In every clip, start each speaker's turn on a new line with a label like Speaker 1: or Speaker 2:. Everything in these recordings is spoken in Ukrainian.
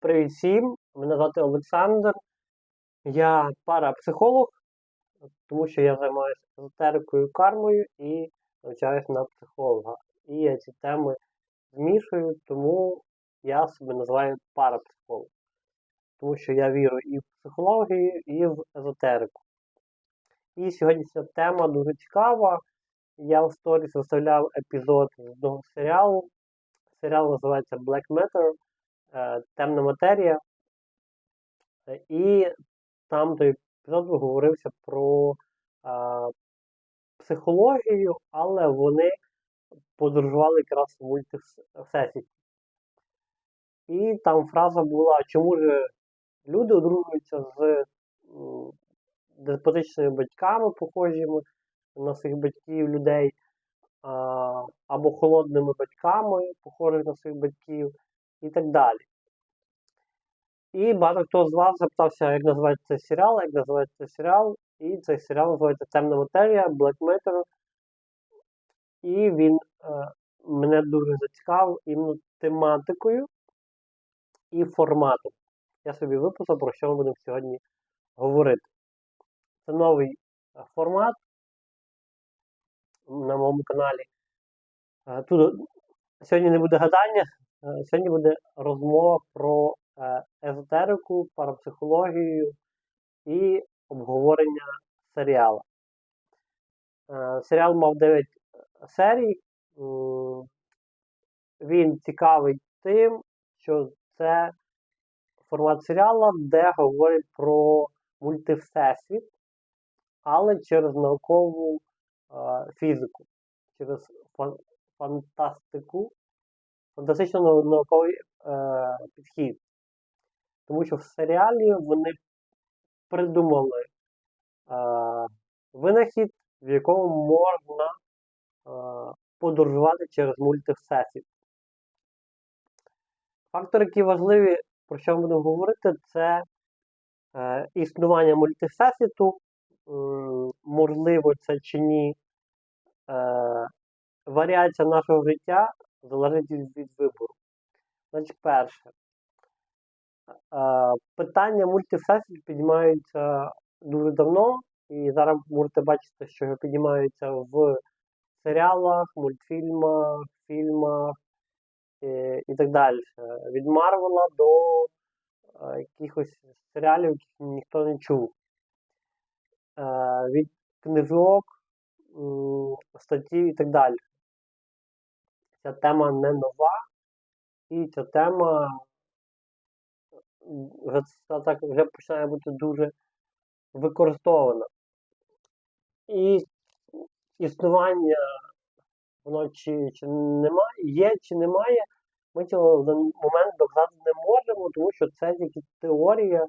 Speaker 1: Привіт всім! Мене звати Олександр. Я парапсихолог, тому що я займаюся езотерикою кармою і навчаюся на психолога. І я ці теми змішую, тому я себе називаю парапсихолог. Тому що я вірю і в психологію, і в езотерику. І сьогоднішня тема дуже цікава. Я в сторіс виставляв епізод з одного серіалу. Серіал називається Black Matter. Е, темна матерія. Е, І там той епізод говорився про а, психологію, але вони подорожували якраз в мультисесіті. І там фраза була, чому ж люди одружуються з деспотичними батьками, похожими на своїх батьків людей, або холодними батьками, похожих на своїх батьків і так далі. І багато хто з вас запитався, як називається цей серіал, як називається цей серіал. І цей серіал називається Темна матерія, Black Matter. І він е, мене дуже зацікавив іменно тематикою і форматом. Я собі виписав, про що ми будемо сьогодні говорити. Це новий е, формат на моєму каналі. Е, Тут сьогодні не буде гадання, сьогодні буде розмова про е, езотерику, парапсихологію і обговорення серіалу. Е, Серіал мав 9 серій. Він цікавий тим, що це формат серіалу, де говорять про мультивсесвіт, але через наукову е, фізику, через фантастику, фантастично нау- науковий е, підхід. Тому що в серіалі вони придумали е, винахід, в якому можна е, подорожувати через мультивсесвіт. Фактори, які важливі, про що ми будемо говорити, це е, існування мультивсесвіту, м, можливо це чи ні. Е, варіація нашого життя залежить від, вибору. Значить, перше. Питання мультивсесвіту піднімаються дуже давно, і зараз можете бачити, що його піднімаються в серіалах, мультфільмах, фільмах е, і так далі. Від Марвела до е, якихось серіалів, яких ніхто не чув. Е, від книжок, статті і так далі. Ця тема не нова, і ця тема вже, так, вже починає бути дуже використована. І існування воно чи, чи немає, є чи немає, ми цього момент доказати не можемо, тому що це тільки теорія,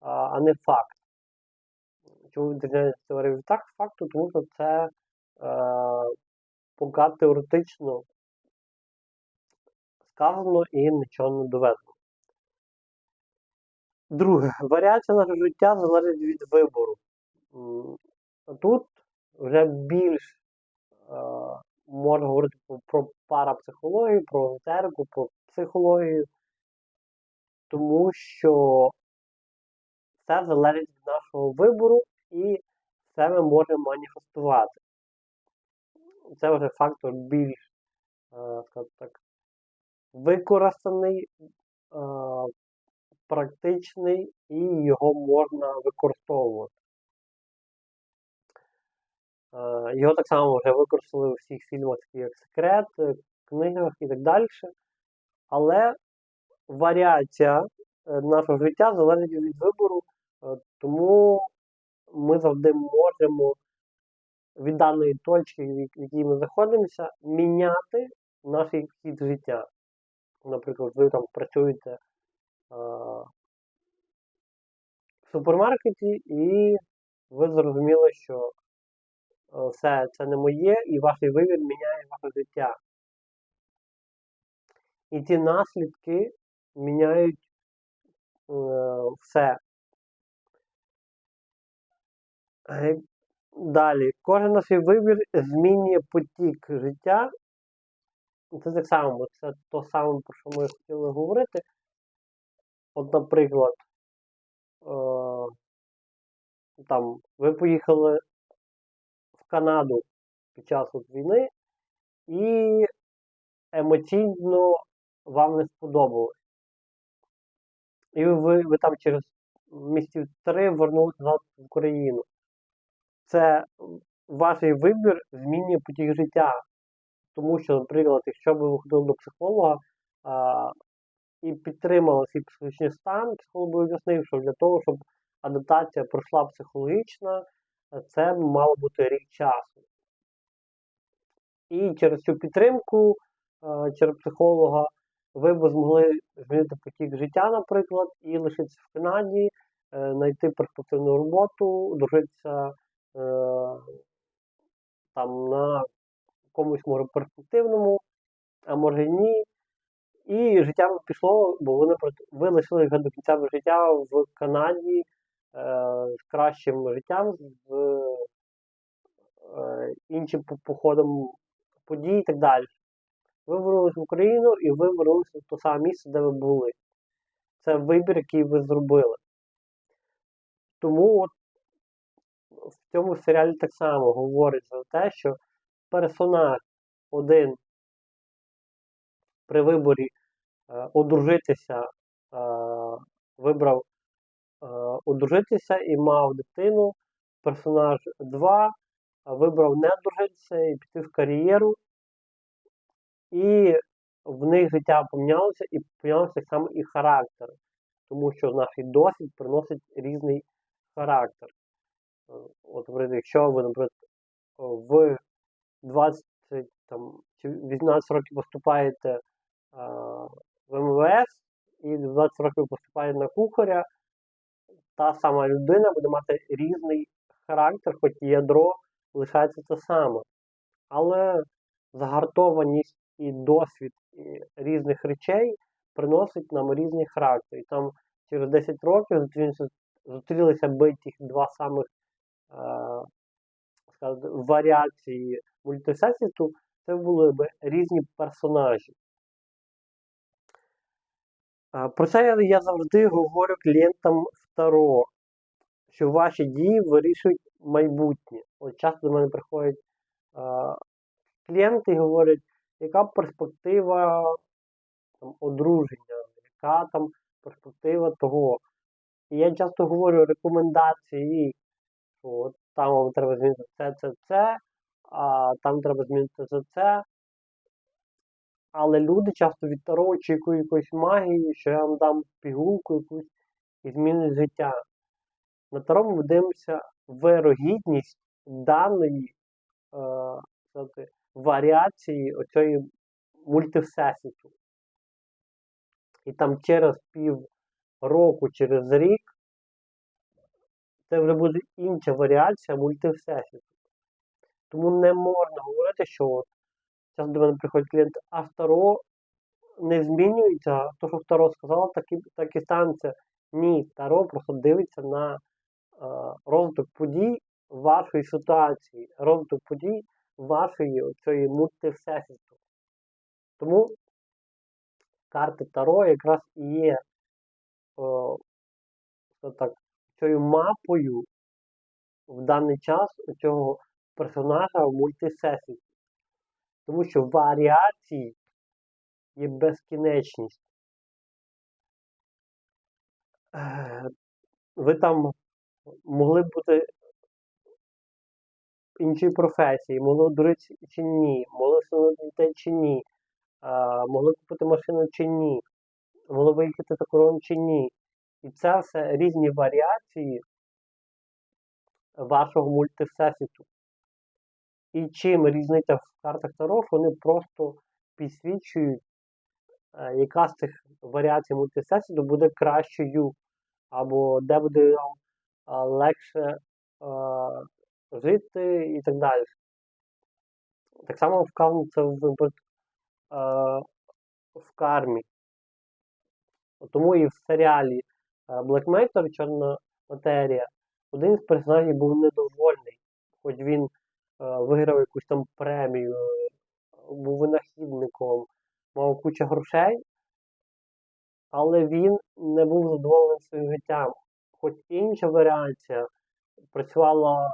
Speaker 1: а не факт. Чому відрізняється теорія від так факту? Тому що це е, поки теоретично сказано і нічого не доведено. Друге, варіація нашого життя залежить від вибору. Тут вже більш е, можна говорити про, парапсихологію, про езотерику, про психологію, тому що все залежить від нашого вибору і це ми можемо маніфестувати. Це вже фактор більш, е, так, використаний, е, практичний і його можна використовувати. Е, Його так само вже використали у всіх фільмах, таких як Секрет, е, книгах і так далі. Але варіація нашого життя залежить від вибору, тому ми завжди можемо від даної точки, в якій ми знаходимося, міняти наш хід життя. Наприклад, ви там працюєте е, в супермаркеті, і ви зрозуміли, що е, все це не моє, і ваш вибір міняє ваше життя. І ці наслідки міняють е, все. Далі, кожен наш вибір змінює потік життя. Це так само, це то саме, про що ми хотіли говорити. От, наприклад, е, там, ви поїхали в Канаду під час от війни і емоційно вам не сподобалось. І ви, ви там через місяців три вернулися назад в Україну. Це ваш вибір змінює потік життя. Тому що, наприклад, якщо б ви ходили до психолога а, і підтримали свій психологічний стан, психолог би об'яснив, що для того, щоб адаптація пройшла психологічна, це мало бути рік часу. І через цю підтримку, через психолога, ви б змогли змінити потік життя, наприклад, і лишитися в Канаді, е, знайти перспективну роботу, дружитися е, там на комусь може перспективному, а може ні. І життя пішло, бо наприклад, ви лишили до кінця життя в Канаді е, з кращим життям, з е, іншим походом подій і так далі. Ви вернулись в Україну і ви вернулися в те саме місце, де ви були. Це вибір, який ви зробили. Тому от в цьому серіалі так само говориться за те, що персонаж один при виборі е, одружитися, е, вибрав е, одружитися і мав дитину. Персонаж 2 вибрав не одружитися і піти в кар'єру. І в них життя помінялося і помінявся так само і характер. Тому що наш досвід приносить різний характер. От, якщо ви, наприклад, в 20 там, чи 18 років поступаєте а, в МВС і в 20 років поступаєте на кухаря, та сама людина буде мати різний характер, хоч ядро лишається те саме. Але загартованість і досвід різних речей приносить нам різний характер. І там через 10 років зустрілися, би тих два самих е, сказати, варіації мультисесвіту, це були б різні персонажі. Про це я, завжди говорю клієнтам Таро, що ваші дії вирішують майбутнє. От часто до мене приходять клієнти і говорять, яка перспектива там, одруження, яка там перспектива того. І я часто говорю рекомендації, що от там вам треба змінити це, це, це, а там треба змінити це, це. Але люди часто від Таро очікують якоїсь магії, що я вам дам пігулку якусь і змінить життя. На Таро ми дивимося вирогідність даної е, варіації оцієї мультивсесвіту. І там через пів року, через рік це вже буде інша варіація мультивсесвіту. Тому не можна говорити, що от зараз до мене приходять клієнти, а Таро не змінюється, то, що Таро сказала, так і, так і станеться. Ні, Таро просто дивиться на е, розвиток подій вашої ситуації, розвиток подій вашої цієї мультивсесвіту. Тому карти Таро якраз і є о, так, цією мапою в даний час цього персонажа в мультисесвіті. Тому що варіацій є безкінечність. Е, Ви там могли б бути іншої професії, могли одружитися чи ні, могли дітей чи ні, могли купити машину чи ні, могли виїхати за кордон чи ні. І це все різні варіації вашого мультивсесвіту. І чим різниця в картах Таро, вони просто підсвічують, е, яка з цих варіацій мультисесвіту буде кращою, або де буде вам е, легше е, жити і так далі. Так само це в, в кармі. Тому і в серіалі Black Matter, Чорна матерія, один з персонажів був недовольний, хоч він виграв якусь там премію, е, був винахідником, мав кучу грошей, але він не був задоволений своїм життям. Хоч інша варіація працювала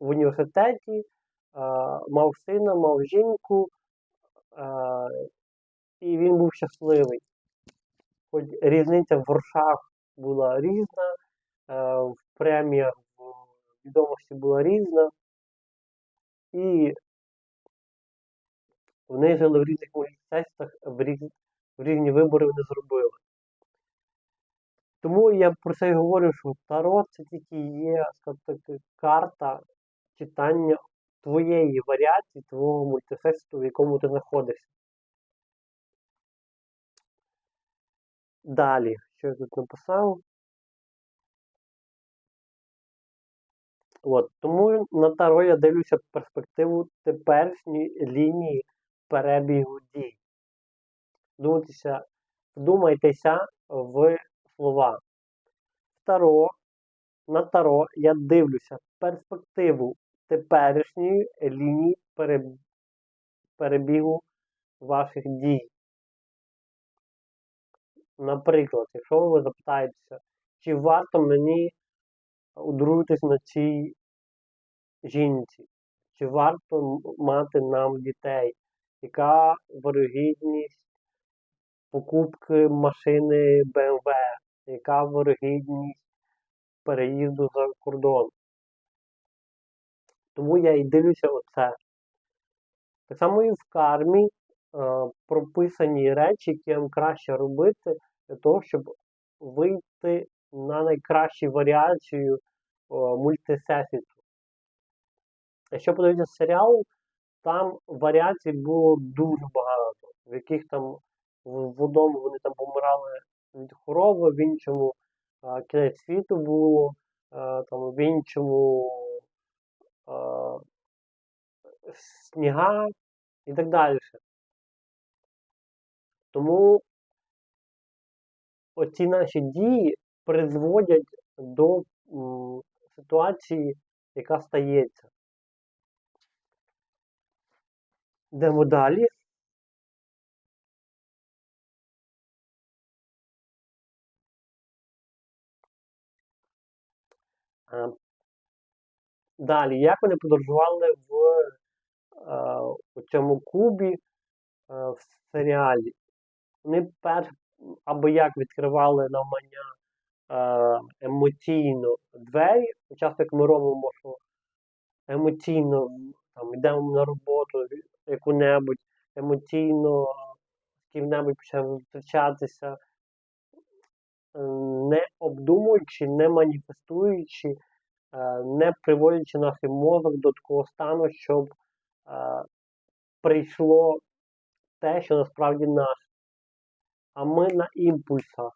Speaker 1: в університеті, мав сина, мав жінку, і він був щасливий. Хоч різниця в грошах була різна, в преміях відомості була різна. І вони жили в різних університетах, в, різ... в різні вибори вони зробили. Тому я про це і говорю, що Таро це тільки є скажімо, карта читання твоєї варіації, твого мультисексту, в якому ти знаходишся. Далі, що я тут написав? От, Тому на Таро я дивлюся перспективу теперішньої лінії перебігу дій. Думайтеся, вдумайтеся в слова. Таро, на Таро я дивлюся перспективу теперішньої лінії перебігу ваших дій. Наприклад, якщо ви запитаєтеся, чи варто мені одружитись на цій жінці, чи варто мати нам дітей, яка вирогідність покупки машини BMW, яка вирогідність переїзду за кордон. Тому я і дивлюся оце. Так само і в кармі е, прописані речі, які вам краще робити для того, щоб вийти на найкращу варіацію е, мультисесвіту. Якщо подивитися серіал, там варіацій було дуже багато, в яких там в одному вони там помирали від хвороби, в іншому а, кінець світу було, а, там, в іншому а, сніга і так далі. Тому оці наші дії призводять до м, ситуації, яка стається. Йдемо далі. Е, далі, як вони подорожували в е, у цьому кубі е, в серіалі? Вони перш або як відкривали навмання емоційно двері. Як ми робимо, що емоційно там, йдемо на роботу яку-небудь, емоційно з ким-небудь почнемо зустрічатися, не обдумуючи, не маніфестуючи, е, не приводячи наш мозок до такого стану, щоб е, прийшло те, що насправді наше. А ми на імпульсах.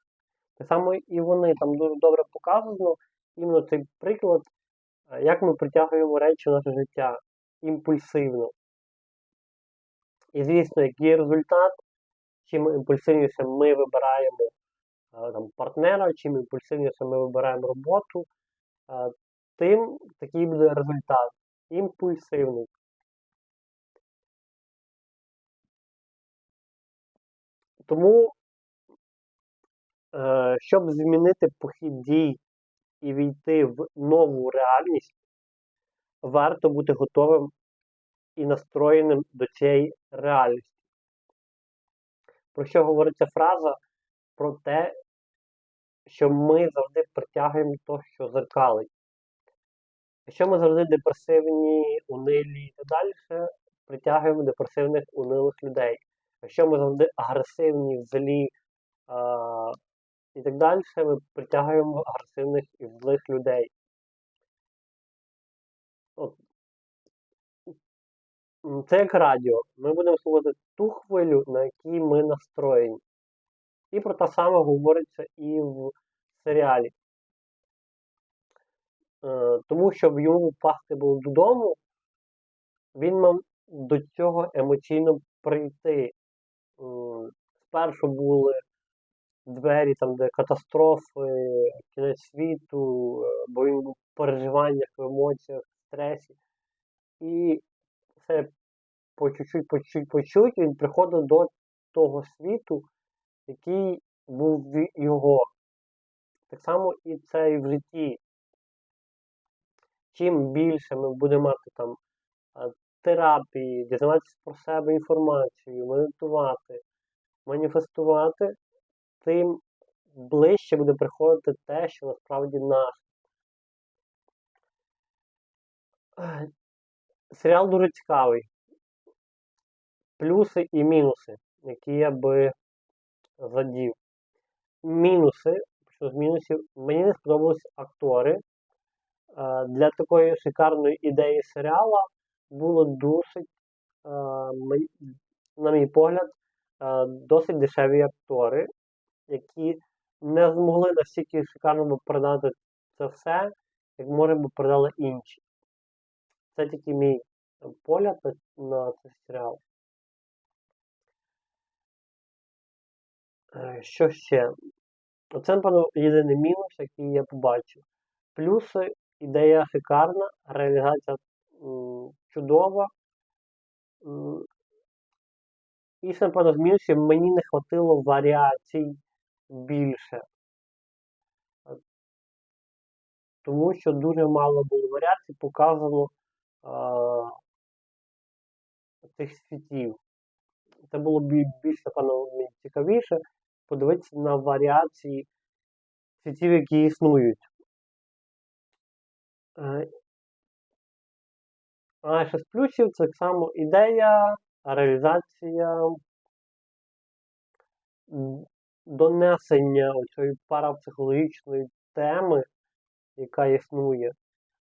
Speaker 1: Так само і вони там дуже добре показано, іменно цей приклад, е, як ми притягуємо речі в наше життя імпульсивно. І, звісно, який результат, чим імпульсивніше ми вибираємо там, партнера, чим імпульсивніше ми вибираємо роботу, тим такий буде результат. Імпульсивний. Тому, е, щоб змінити похід дій і війти в нову реальність, варто бути готовим і настроєним до цієї реальності. Про що говориться фраза? Про те, що ми завжди притягуємо то, що зеркалить. Якщо ми завжди депресивні, унилі і так далі, притягуємо депресивних унилих людей. Якщо ми завжди агресивні, злі а, і так далі, ми притягуємо агресивних і злих людей. От. Це як радіо. Ми будемо слухати ту хвилю, на якій ми настроєні. І про те саме говориться і в серіалі. Е, тому щоб йому впасти було додому, він мав до цього емоційно прийти. Спершу були двері, там, де катастрофи, кінець світу, е, бо він був в переживаннях, в емоціях, в стресі. І все по чуть-чуть, по чуть-чуть, по чуть він приходив до того світу, який був його. Так само і це і в житті. Чим більше ми будемо мати там терапії, дізнаватися про себе інформацію, медитувати, маніфестувати, тим ближче буде приходити те, що насправді наше. Серіал дуже цікавий. Плюси і мінуси, які я би задів. Мінуси, що з мінусів, мені не сподобалися актори. Е, Для такої шикарної ідеї серіала було досить, е, на мій погляд, е, досить дешеві актори, які не змогли настільки шикарно би передати це все, як може би передали інші. Це тільки мій е, погляд на, на цей серіал. Е, Що ще? Оце, напевно, єдиний мінус, який я побачив. Плюси, ідея шикарна, реалізація м, чудова. М, І ще, напевно, з мінусів мені не хватило варіацій більше. Е, Тому що дуже мало було варіацій показано цих світів. Це було б більш, напевно, цікавіше подивитися на варіації світів, які існують. А ще з плюсів це так само ідея, реалізація, донесення цієї парапсихологічної теми, яка існує,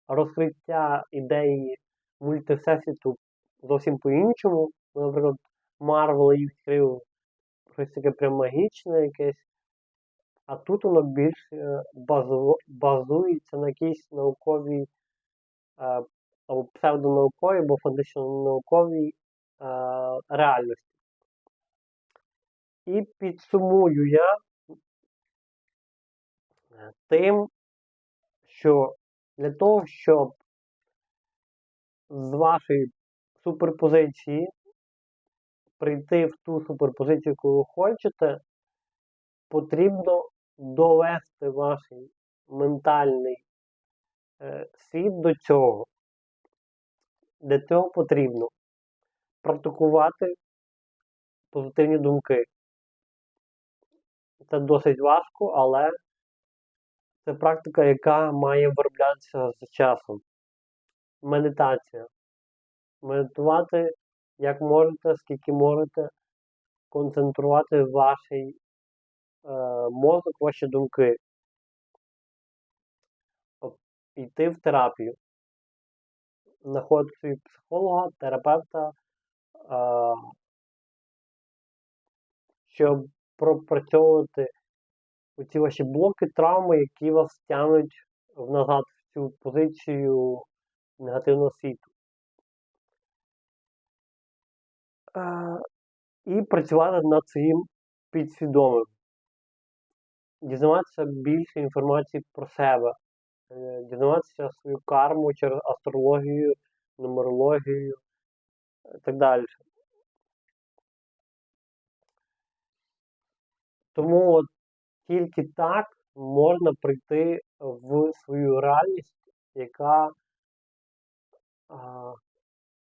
Speaker 1: розкриття ідеї мультивсесвіту зовсім по-іншому. Ну, Наприклад, Марвел її відкрив щось таке прям магічне якесь, а тут воно більш е, базу- базується на якійсь науковій е, або псевдонауковій, або фактично науковій е, реальності. І підсумую я тим, що для того, щоб з вашої суперпозиції прийти в ту суперпозицію, яку ви хочете, потрібно довести ваш ментальний е, світ до цього. Для цього потрібно практикувати позитивні думки. Це досить важко, але це практика, яка має вироблятися з часом. Медитація. Медитувати як можете, скільки можете, концентрувати ваш е, мозок, ваші думки. Йти в терапію. Знаходити психолога, терапевта, е, щоб пропрацьовувати оці ваші блоки, травми, які вас тягнуть в назад в цю позицію негативного світу. Е, і працювати над своїм підсвідомим. Дізнаватися більше інформації про себе, е, дізнаватися свою карму через астрологію, нумерологію і так далі. Тому от тільки так можна прийти в свою реальність, яка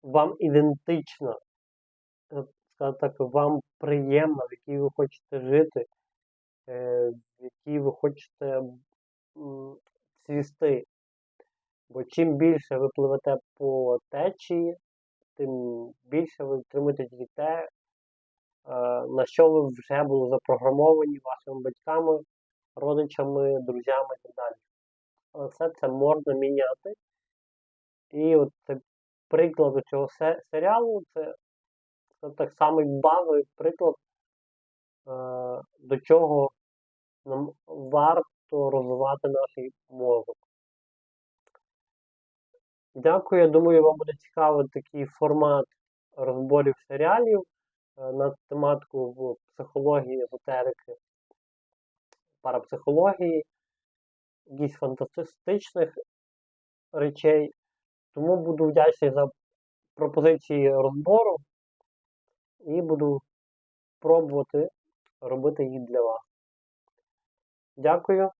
Speaker 1: вам ідентична, е, так, вам приємна, в якій ви хочете жити, е, в якій ви хочете цвісти. Бо чим більше ви пливете по течії, тим більше ви отримуєте те, на що ви вже були запрограмовані вашими батьками, родичами, друзями і так далі. Але все це можна міняти. І от це приклад цього серіалу, це, це так само базовий приклад, е, до чого нам варто розвивати наш мозок. Дякую. Я думаю, вам буде цікавий такий формат розборів серіалів е, на тематику в психології, езотерики, парапсихології, якісь фантастичних речей. Тому буду вдячний за пропозиції розбору і буду пробувати робити їх для вас. Дякую.